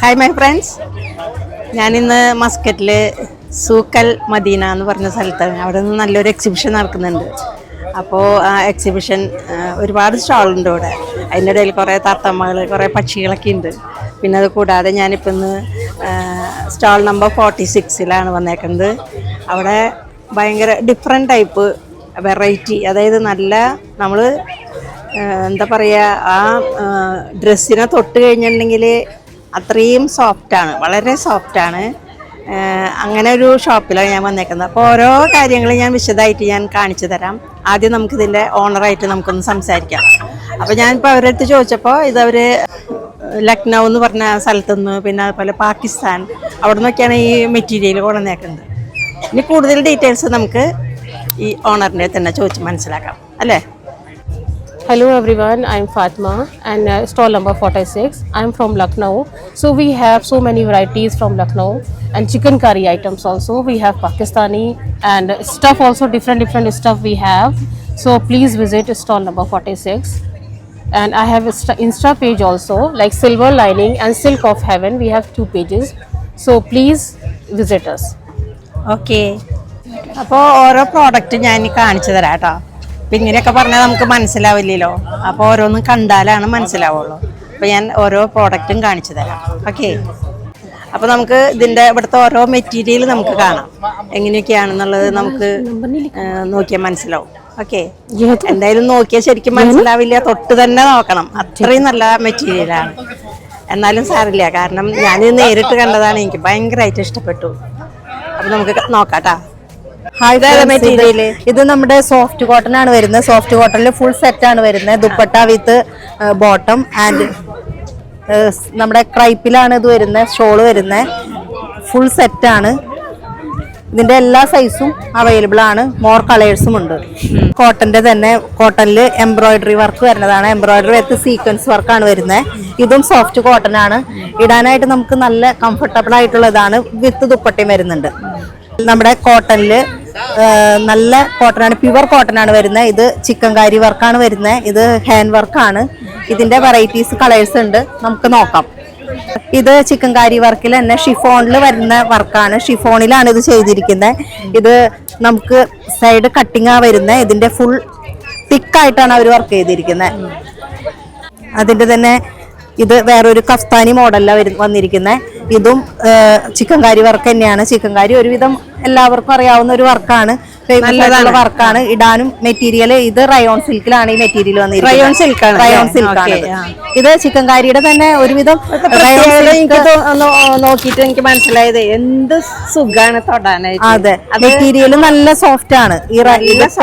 Hi my friends ഞാനിന്ന് മസ്കറ്റിൽ souk al Medina എന്ന് പറഞ്ഞ സ്ഥലത്താണ്. അവിടെ നിന്ന് നല്ലൊരു എക്സിബിഷൻ നടക്കുന്നുണ്ട്. അപ്പോൾ ആ എക്സിബിഷൻ ഒരുപാട് സ്റ്റാളുണ്ട് ഇവിടെ. അതിന്റെ ഇടയിൽ കുറേ തത്തമ്മകൾ കുറേ പക്ഷികളൊക്കെ ഉണ്ട്. പിന്നെ അത് കൂടാതെ ഞാനിപ്പോൾ ഇന്ന് സ്റ്റാൾ നമ്പർ ഫോർട്ടി സിക്സിലാണ് വന്നേക്കുന്നത്. അവിടെ ഭയങ്കര ഡിഫറെന്റ് ടൈപ്പ് വെറൈറ്റി അതായത് നല്ല നമ്മൾ എന്താ പറയുക ആ ഡ്രസ്സിനെ തൊട്ട് കഴിഞ്ഞിട്ടുണ്ടെങ്കിൽ അത്രയും സോഫ്റ്റാണ് വളരെ സോഫ്റ്റാണ് അങ്ങനെ ഒരു ഷോപ്പിലാണ് ഞാൻ വന്നേക്കുന്നത്. അപ്പോൾ ഓരോ കാര്യങ്ങളും ഞാൻ വിശദമായിട്ട് ഞാൻ കാണിച്ചു തരാം. ആദ്യം നമുക്കിതിന്റെ ഓണറായിട്ട് നമുക്കൊന്ന് സംസാരിക്കാം. അപ്പോൾ ഞാനിപ്പോൾ അവരുടെ അടുത്ത് ചോദിച്ചപ്പോൾ ഇതവർ ലക്നൗ എന്ന് പറഞ്ഞ സ്ഥലത്തു നിന്ന് പിന്നെ അതുപോലെ പാകിസ്ഥാൻ അവിടെ നിന്നൊക്കെയാണ് ഈ മെറ്റീരിയൽ കൊണ്ടുവന്നേക്കുന്നത്. ഇനി കൂടുതൽ ഡീറ്റെയിൽസ് നമുക്ക് ഈ ഓണറിന്റെ തന്നെ ചോദിച്ച് മനസ്സിലാക്കാം. അല്ലേ? Hello everyone, I'm Fatma and uh, stall number 46. I'm from Lucknow. So we have so many varieties from Lucknow and chicken curry items also. We have Pakistani and stuff also different different stuff we have. So please visit stall number 46. And I have a Insta- Insta page also like Silver Lining and Silk of Heaven. We have two pages. So please visit us. Okay അപ്പോൾ ഓരോ product ഞാൻ ഇനി കാണിച്ചു തരാം കേട്ടോ അപ്പം ഇങ്ങനെയൊക്കെ പറഞ്ഞാൽ നമുക്ക് മനസ്സിലാവില്ലല്ലോ. അപ്പോൾ ഓരോന്നും കണ്ടാലാണ് മനസ്സിലാവുള്ളൂ. അപ്പോൾ ഞാൻ ഓരോ പ്രോഡക്റ്റും കാണിച്ചു തരാം. ഓക്കെ അപ്പോൾ നമുക്ക് ഇതിന്റെ ഇവിടുത്തെ ഓരോ മെറ്റീരിയൽ നമുക്ക് കാണാം. എങ്ങനെയൊക്കെയാണെന്നുള്ളത് നമുക്ക് നോക്കിയാൽ മനസ്സിലാവും. ഓക്കെ എന്തായാലും നോക്കിയാൽ ശരിക്കും മനസ്സിലാവില്ല. തൊട്ട് തന്നെ നോക്കണം. അത്രയും നല്ല മെറ്റീരിയലാണ് എന്നാലും സാറില്ല കാരണം ഞാൻ നേരിട്ട് കണ്ടതാണ്. എനിക്ക് ഭയങ്കരമായിട്ട് ഇഷ്ടപ്പെട്ടു. അപ്പൊ നമുക്ക് നോക്കാം നോക്കാട്ടാ. Friends, ഇത് നമ്മുടെ സോഫ്റ്റ് കോട്ടൺ ആണ് വരുന്നത്. സോഫ്റ്റ് കോട്ടണിൽ ഫുൾ സെറ്റ് ആണ് വരുന്നത്. ദുപ്പട്ട വിത്ത് ബോട്ടം ആൻഡ് നമ്മുടെ ക്രൈപ്പിലാണ് ഇത് വരുന്നത് ഷോൾ വരുന്നത്. ഫുൾ സെറ്റ് ആണ്. ഇതിന്റെ എല്ലാ സൈസും അവൈലബിൾ ആണ്. മോർ കളേഴ്സും ഉണ്ട്. കോട്ടന്റെ തന്നെ കോട്ടണിൽ എംബ്രോയിഡറി വർക്ക് വരുന്നതാണ്. എംബ്രോയിഡറി വിത്ത് സീക്വൻസ് വർക്കാണ് വരുന്നത്. ഇതും സോഫ്റ്റ് കോട്ടൺ ആണ്. ഇടാനായിട്ട് നമുക്ക് നല്ല കംഫർട്ടബിൾ ആയിട്ടുള്ളതാണ് വിത്ത് ദുപ്പട്ടയും വരുന്നുണ്ട്. നമ്മുടെ കോട്ടണിൽ നല്ല കോട്ടൺ ആണ്. പ്യുവർ ആണ് വരുന്നത്. ഇത് ചിക്കൻ കാരി വർക്കാണ് വരുന്നത്. ഇത് ഹാൻഡ് വർക്കാണ് ഇതിന്റെ വെറൈറ്റീസ് കളേഴ്സ് ഉണ്ട്. നമുക്ക് നോക്കാം. ഇത് ചിക്കൻ കാരി വർക്കിൽ തന്നെ ഷിഫോണിൽ വരുന്ന വർക്കാണ് ഷിഫോണിലാണ് ഇത് ചെയ്തിരിക്കുന്നത്. ഇത് നമുക്ക് സൈഡ് കട്ടിങ് ആണ് വരുന്നത്. ഇതിന്റെ ഫുൾ തിക്കായിട്ടാണ് അവർ വർക്ക് ചെയ്തിരിക്കുന്നത്. അതിന്റെ തന്നെ ഇത് വേറൊരു കഫ്താനി മോഡലാണ് വന്നിരിക്കുന്നത്. ഇതും ചിക്കൻ കാരി വർക്ക് തന്നെയാണ്. ചിക്കൻ കാരി ഒരുവിധം എല്ലാവർക്കും അറിയാവുന്ന ഒരു വർക്കാണ്. വർക്കാണ്. ഇടാനും മെറ്റീരിയൽ ഇത് റയോൺ സിൽക്കിലാണ് ഈ മെറ്റീരിയൽ വന്നിരിക്കുന്നത്. റയോൺ സിൽക്കാണ് റയോൺ സിൽക്കാണ്. ഇത്. ചിക്കൻ കാരിയുടെ തന്നെ ഒരുവിധം എനിക്ക് നോക്കിയിട്ട് എനിക്ക് മനസ്സിലായത് എന്ത് സുഖാണ് തൊടാനായിട്ട്. അതെ. മെറ്റീരിയൽ നല്ല സോഫ്റ്റ് ആണ്. ഈ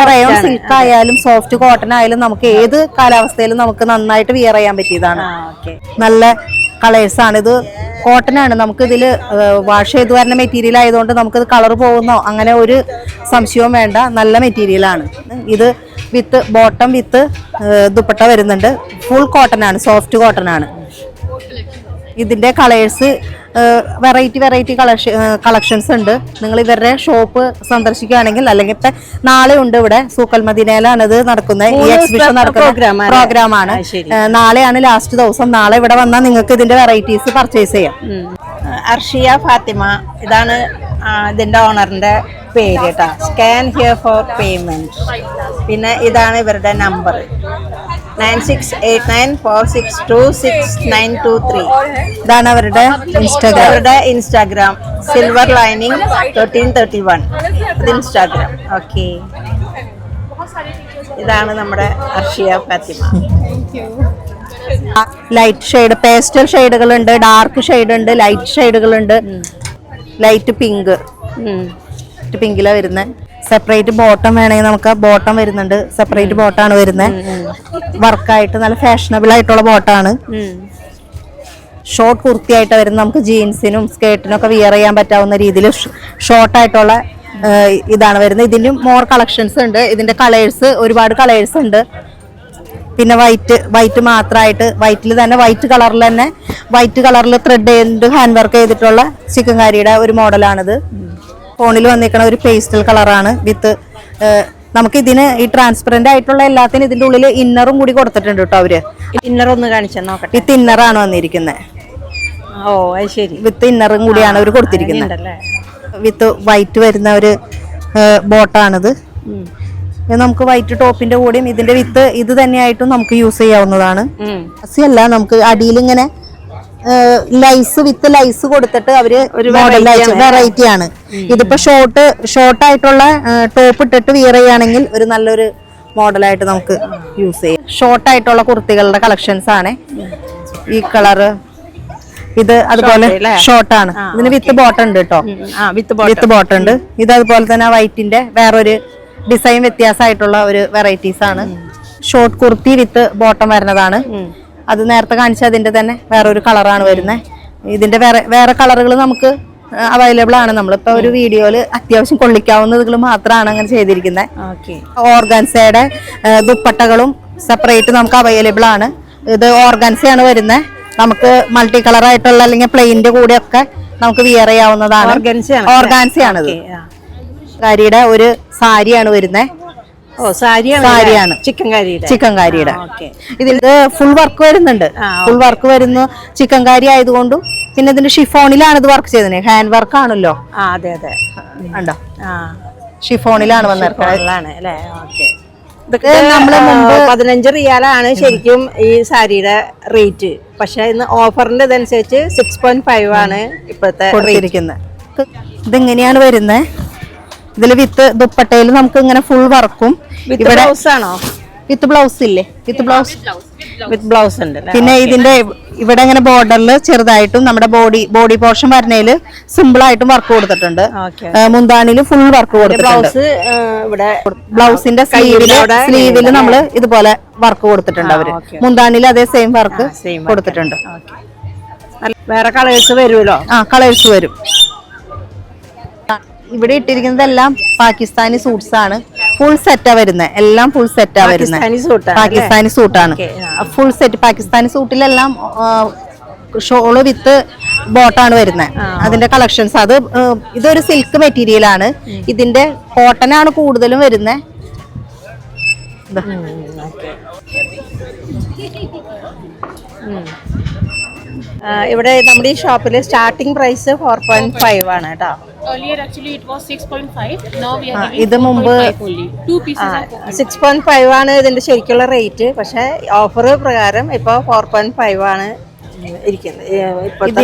റയോൺ സിൽക്ക് ആയാലും സോഫ്റ്റ് കോട്ടൺ ആയാലും നമുക്ക് ഏത് കാലാവസ്ഥയിലും നമുക്ക് നന്നായിട്ട് വിയർ ചെയ്യാൻ പറ്റിയതാണ്. നല്ല കളേഴ്സ് ആണ് ഇത്. കോട്ടൺ ആണ് നമുക്ക് ഇതിൽ വാഷ് ചെയ്ത് വരുന്ന മെറ്റീരിയൽ ആയതുകൊണ്ട് നമുക്കിത് കളർ പോകുന്നോ അങ്ങനെ ഒരു സംശയവും വേണ്ട. നല്ല മെറ്റീരിയലാണ് ഇത് വിത്ത് ബോട്ടം വിത്ത് ദുപ്പട്ട വരുന്നുണ്ട്. ഫുൾ കോട്ടൺ ആണ് സോഫ്റ്റ് കോട്ടൺ ആണ്. ഇതിന്റെ colours variety variety collection collections ഉണ്ട്. നിങ്ങൾ ഇവരുടെ ഷോപ്പ് സന്ദർശിക്കുകയാണെങ്കിൽ അല്ലെങ്കിൽ ഇപ്പൊ നാളെ ഉണ്ട് ഇവിടെ. സൂക്കൽ മദീനയിലാണ് ഇത് നടക്കുന്നത്. ഈ എക്സിബിഷൻ നടക്കുന്ന പ്രോഗ്രാമാണ് നാളെയാണ് ലാസ്റ്റ് ദിവസം. നാളെ ഇവിടെ വന്നാൽ നിങ്ങൾക്ക് ഇതിന്റെ വെറൈറ്റീസ് പർച്ചേസ് ചെയ്യാം. അർഷിയ ഫാത്തിമ ഇതാണ് ഇതിന്റെ ഓണറിന്റെ പേര് കേട്ടോ. സ്കാൻ ഹിയർ ഫോർ പേയ്മെന്റ് പിന്നെ ഇതാണ് ഇവരുടെ number nine six eight nine four six two six nine two three. ഇതാണ് അവരുടെ ഇൻസ്റ്റാഗ്രാം അവരുടെ Instagram silver lining thirteen thirty one ഇത് ഇൻസ്റ്റാഗ്രാം ഓക്കെ ഇതാണ് നമ്മുടെ Arshiya Fathima. Light shade pastel ഷെയ്ഡുകൾ ഉണ്ട് ഡാർക്ക് ഷെയ്ഡ് ഉണ്ട് ലൈറ്റ് ഷെയ്ഡുകൾ ഉണ്ട് ലൈറ്റ് പിങ്ക്. ലൈറ്റ് പിങ്കിലാണ് വരുന്നത് സെപ്പറേറ്റ് ബോട്ടം വേണമെങ്കിൽ നമുക്ക് ബോട്ടം വരുന്നുണ്ട്. സെപ്പറേറ്റ് ബോട്ടാണ് വരുന്നത്. വർക്കായിട്ട് നല്ല ഫാഷനബിൾ ആയിട്ടുള്ള ബോട്ടാണ്. ഷോർട്ട് കുർത്തിയായിട്ട് വരുന്ന നമുക്ക് ജീൻസിനും സ്കേർട്ടിനും ഒക്കെ വിയർ ചെയ്യാൻ പറ്റാവുന്ന രീതിയിൽ ഷോർട്ട് ആയിട്ടുള്ള ഇതാണ് വരുന്നത്. ഇതിനും മോർ കളക്ഷൻസ് ഉണ്ട്. ഇതിന്റെ കളേഴ്സ് ഒരുപാട് കളേഴ്സ് ഉണ്ട്. പിന്നെ വൈറ്റ് വൈറ്റ് മാത്രമായിട്ട് വൈറ്റിൽ തന്നെ വൈറ്റ് കളറിൽ തന്നെ വൈറ്റ് കളറിൽ ത്രെഡ് ചെയ്തിട്ട് ഹാൻഡ് വർക്ക് ചെയ്തിട്ടുള്ള ചിക്കൻകാരിയുടെ ഒരു മോഡലാണിത് ഫോണിൽ വന്നിരിക്കുന്ന ഒരു പേസ്റ്റൽ കളറാണ് വിത്ത് നമുക്ക് ഇതിന് ഈ ട്രാൻസ്പെറന്റ് ആയിട്ടുള്ള എല്ലാത്തിനും ഇതിന്റെ ഉള്ളിൽ ഇന്നറും കൂടി കൊടുത്തിട്ടുണ്ട് കേട്ടോ അവർ. ഇന്നർ ഒന്ന് കാണിച്ചു നോക്കട്ടെ. വിത്ത് ഇന്നറാണ് വന്നിരിക്കുന്നത് ഓ അത് ശരി. വിത്ത് ഇന്നറും കൂടിയാണ് അവർ കൊടുത്തിരിക്കുന്നത് വിത്ത് വൈറ്റ് വരുന്ന ഒരു ബോട്ടാണിത്. നമുക്ക് വൈറ്റ് ടോപ്പിന്റെ കൂടെയും ഇതിന്റെ വിത്ത് ഇത് തന്നെയായിട്ടും നമുക്ക് യൂസ് ചെയ്യാവുന്നതാണ്. അല്ല നമുക്ക് അടിയിൽ ഇങ്ങനെ ലൈസ് വിത്ത് ലൈസ് കൊടുത്തിട്ട് അവർ മോഡൽ. വെറൈറ്റി ആണ്. ഇതിപ്പോ ഷോർട്ട് ഷോർട്ട് ആയിട്ടുള്ള ടോപ്പ് ഇട്ടിട്ട് വിയർ ചെയ്യുകയാണെങ്കിൽ ഒരു നല്ലൊരു മോഡലായിട്ട് നമുക്ക് യൂസ് ചെയ്യാം. ഷോർട്ട് ആയിട്ടുള്ള കുർത്തികളുടെ കളക്ഷൻസ് ആണ്. ഈ കളറ് ഇത് അതുപോലെ ഷോർട്ടാണ് ഇതിന് വിത്ത് ബോട്ടം ഉണ്ട് കേട്ടോ വിത്ത് ബോട്ടം ഉണ്ട്. ഇത് അതുപോലെ തന്നെ വൈറ്റിന്റെ വേറൊരു ഡിസൈൻ വ്യത്യാസമായിട്ടുള്ള ഒരു വെറൈറ്റീസ് ആണ്. ഷോർട്ട് കുർത്തി വിത്ത് ബോട്ടം വരുന്നതാണ്. അത് നേരത്തെ കാണിച്ച അതിന്റെ തന്നെ വേറൊരു കളറാണ് വരുന്നത് ഇതിന്റെ വേറെ വേറെ കളറുകൾ നമുക്ക് അവൈലബിൾ ആണ്. നമ്മളിപ്പോ ഒരു വീഡിയോയിൽ അത്യാവശ്യം കൊള്ളിക്കാവുന്നതുകൾ മാത്രമാണ് അങ്ങനെ ചെയ്തിരിക്കുന്നത് ഓക്കെ. ഓർഗാൻസയുടെ ദുപ്പട്ടകളും സെപ്പറേറ്റ് നമുക്ക് അവൈലബിൾ ആണ്. ഇത് ഓർഗാൻസയാണ് വരുന്നത് നമുക്ക് മൾട്ടി കളർ ആയിട്ടുള്ള അല്ലെങ്കിൽ പ്ലെയിന്റെ കൂടെ ഒക്കെ നമുക്ക് വിയർ ചെയ്യാവുന്നതാണ്. ഓർഗൻസയാണ് ഓർഗാൻസയാണ് ഇത് കാരിയുടെ ഒരു സാരിയാണ് വരുന്നത് ഓ സാരിയാണ്. ചിക്കൻ കറിയുടെ ചിക്കൻ കാരിയുടെ ഇതിൽ ഫുൾ വർക്ക് വരുന്നുണ്ട്. ഫുൾ വർക്ക് വരുന്നു. ചിക്കൻ കാരി ആയതുകൊണ്ടും പിന്നെ ഇതിന്റെ ഷിഫോണിലാണ് ഇത് വർക്ക് ചെയ്തത് ഹാൻഡ് വർക്ക് ആണല്ലോ. അതെ അതെ. ഉണ്ടോ ഷിഫോണിലാണ് വന്നിരിക്കുന്നത്. ഇതൊക്കെ നമ്മൾ മുമ്പ് പതിനഞ്ച് റിയാലാണ് ശരിക്കും ഈ സാരിയുടെ റേറ്റ്. പക്ഷെ ഇന്ന് ഓഫറിന്റെ ഇതനുസരിച്ച് സിക്സ് പോയിന്റ് ഫൈവ് ആണ് ഇപ്പോഴത്തെ ഇതെങ്ങനെയാണ് വരുന്നത്? ഇതിൽ വിത്ത് ദുപ്പട്ടയിൽ നമുക്ക് ഇങ്ങനെ ഫുൾ വർക്കും. വിത്ത് ഇവിടെ ബ്ലൗസ് ആണോ? വിത്ത് ബ്ലൗസ് ഇല്ലേ? വിത്ത് ബ്ലൗസ് വിത്ത് ബ്ലൗസ് ഉണ്ട് പിന്നെ ഇതിന്റെ ഇവിടെ ഇങ്ങനെ ബോർഡറിൽ ചെറുതായിട്ടും നമ്മുടെ ബോഡി ബോഡി പോർഷൻ വരുന്നതിൽ സിമ്പിൾ ആയിട്ടും വർക്ക് കൊടുത്തിട്ടുണ്ട്. മുന്താണിയിൽ ഫുൾ വർക്ക് കൊടുത്തിട്ടുണ്ട്. ബ്ലൗസിന്റെ സ്ലീവിൽ സ്ലീവിൽ നമ്മൾ ഇതുപോലെ വർക്ക് കൊടുത്തിട്ടുണ്ട് അവർ. മുന്താണിയിൽ അതേ സെയിം വർക്ക് കൊടുത്തിട്ടുണ്ട്. വേറെ കളേഴ്സ് വരുമല്ലോ? ആ കളേഴ്സ് വരും. ഇവിടെ ഇട്ടിരിക്കുന്നതെല്ലാം പാകിസ്ഥാനി സൂട്ട്സ് ആണ്. ഫുൾ സെറ്റാ വരുന്നത് എല്ലാം ഫുൾ സെറ്റാ വരുന്നത് പാകിസ്ഥാനി സൂട്ടാണ് ഫുൾ സെറ്റ് പാകിസ്ഥാനി സൂട്ടിലെല്ലാം ഷോൾ വിത്ത് ബോട്ടാണ് വരുന്നത് അതിന്റെ കളക്ഷൻസ് അത് ഇതൊരു സിൽക്ക് മെറ്റീരിയൽ ആണ്. ഇതിന്റെ കോട്ടൺ ആണ് കൂടുതലും വരുന്നത് ഇവിടെ നമ്മുടെ ഈ ഷോപ്പിൽ starting price four point five ആണ് കേട്ടോ. Earlier, actually, it was 6.5. Now we are ആ, giving ഇത് മുമ്പ് 4.5 only. Two six point five ആണ് ഇതിന്റെ ശരിക്കുള്ള റേറ്റ് പക്ഷെ ഓഫർ പ്രകാരം ഇപ്പൊ ഫോർ പോയിന്റ് ഫൈവ് ആണ് ഇരിക്കുന്നത്. ഇപ്പോഴത്തെ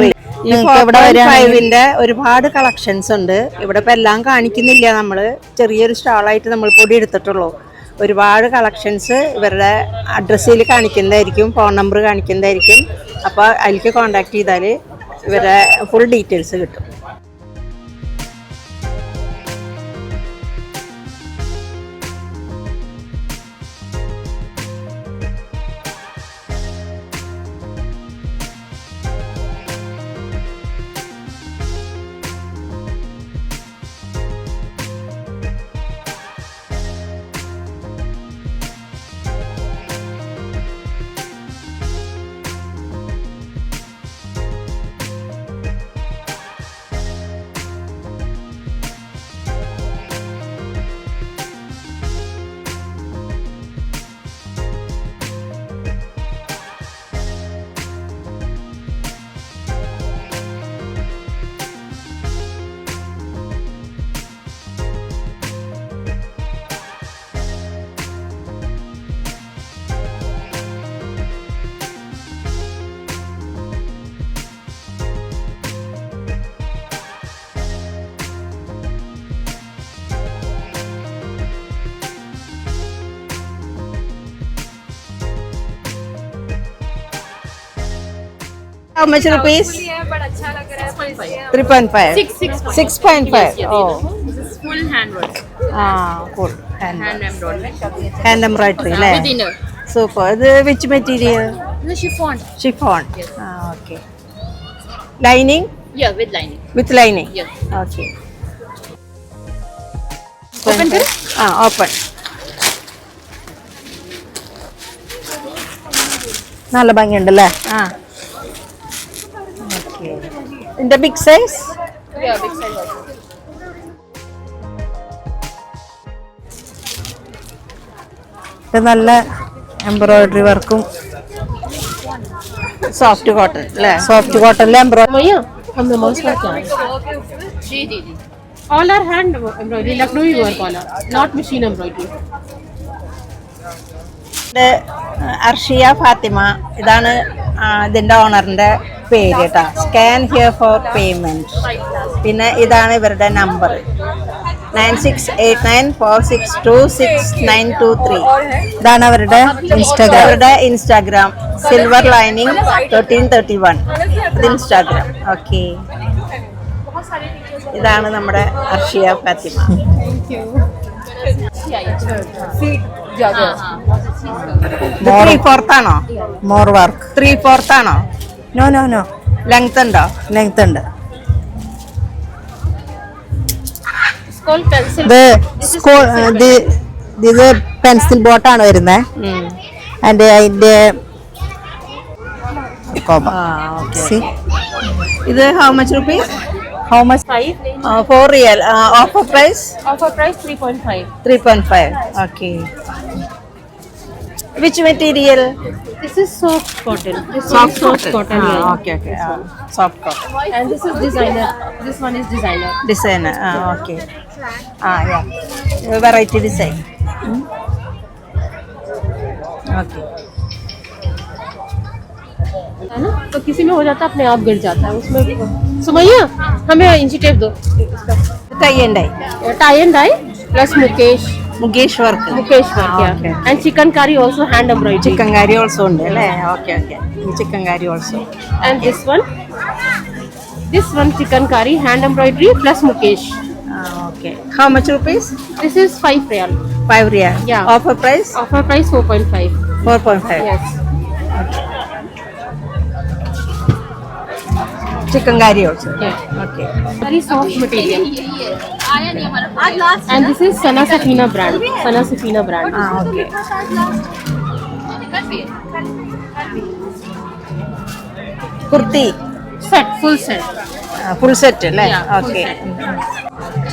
ഫൈവിന്റെ ഒരുപാട് കളക്ഷൻസ് ഉണ്ട്. ഇവിടെ ഇപ്പൊ എല്ലാം കാണിക്കുന്നില്ല നമ്മൾ. ചെറിയൊരു സ്റ്റാളായിട്ട് നമ്മൾ പൊടി എടുത്തിട്ടുള്ളൂ. ഒരുപാട് കളക്ഷൻസ് ഇവരുടെ അഡ്രസ്സിൽ കാണിക്കുന്നതായിരിക്കും ഫോൺ നമ്പർ കാണിക്കുന്നതായിരിക്കും. അപ്പോൾ അതിലേക്ക് കോണ്ടാക്ട് ചെയ്താൽ ഇവരുടെ ഫുൾ ഡീറ്റെയിൽസ് കിട്ടും. How much rupees? Three point five. Six, six Six point five. Oh. This is full hand work. Ah, cool. Hand, Hand embroidery. hand embroidery, With അല്ലേ inner. Super ഇത് which material The chiffon. Chiffon. Yes. Ah, okay. Lining? Yeah, with lining. With lining. Yes. Okay. Open this? Ah, open. നല്ല ഭംഗിയുണ്ടല്ലേ ആ ഇതിന്റെ big size ഇത് നല്ല embroidery വർക്കും soft cotton അല്ലേ? Soft കോട്ടണിലെ embroidery All are hand embroidery, Lucknowi work all are, not machine embroidery. Arshiya Fathima ഇതാണ് ഇതിന്റെ ഓണറിന്റെ പേര് കേട്ടോ സ്കാൻ ഹിയർ ഫോർ പേയ്മെന്റ് പിന്നെ ഇതാണ് ഇവരുടെ number nine six eight nine four six two six nine two three ഇതാണ് അവരുടെ Instagram അവരുടെ Instagram silver lining thirteen thirty one ഇത് ഇൻസ്റ്റാഗ്രാം ഓക്കെ ഇതാണ് നമ്മുടെ അർഷിയ ഫാത്തിമ. ത്രീ ഫോർത്ത് ആണോ? മോർ വർക്ക് ത്രീ ഫോർത്ത് ആണോ? നോ നോ നോ ലെങ്ത് ഉണ്ടോ? Length ഉണ്ട്. ഇത് പെൻസിൽ ബോട്ടാണ് വരുന്നത് ആൻഡ് അതിന്റെ ഇത് how much rupees how much for real offer price offer price three point five three point five okay which material This is soft cotton. This soft, is soft cotton. cotton Ah, yarn. okay, okay. Ah, soft cotton. And this is designer. This one is designer. Designer. Ah, okay. Ah, yeah. Variety design. Hmm? Okay. है ना तो किसी में हो जाता अपने आप गिर जाता है उसमें सुमैया हमें इंची टेप दो tie dye tie and dye plus mukaish mukaish work mukaish work and chikankari also hand embroidery chikankari also ഉണ്ട് അല്ലേ okay okay chikankari also and this one this one chikankari hand embroidery plus mukaish Okay. How much rupees? This is five real. Five real. Yeah. Offer price? Offer price four point five. Four point five. Yes. Chicken curry also. Yeah. Okay. Very soft material. and this is sana safina brand sana safina brand ആ okay kurti set full set full set അല്ലേ Yeah, full okay set.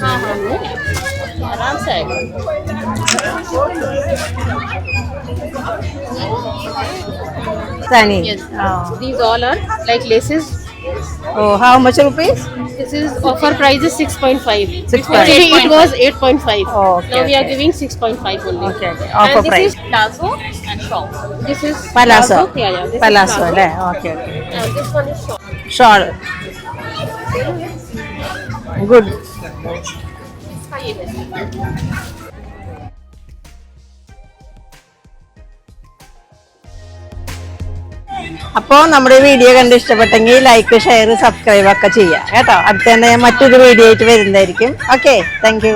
हाँ हाँ वो आराम से आएगा Sani. Yes. Oh. These all are like laces. Oh, how much rupees? This is offer price is 6.5. 6.5. It was 8.5. Oh, okay, now okay. we are giving six point five only. Okay, okay. Offer and this price. is palazzo and shawl. This is palazzo. Yeah, yeah. Palazzo. Is. Okay, okay. And this one is shawl. Shawl. Good. അപ്പോൾ നമ്മുടെ video കണ്ട് ഇഷ്ടപ്പെട്ടെങ്കിൽ like share subscribe ഒക്കെ ചെയ്യാം. കേട്ടോ? അടുത്ത തന്നെ ഞാൻ മറ്റൊരു വീഡിയോ ആയിട്ട് വരുന്നതായിരിക്കും. Okay thank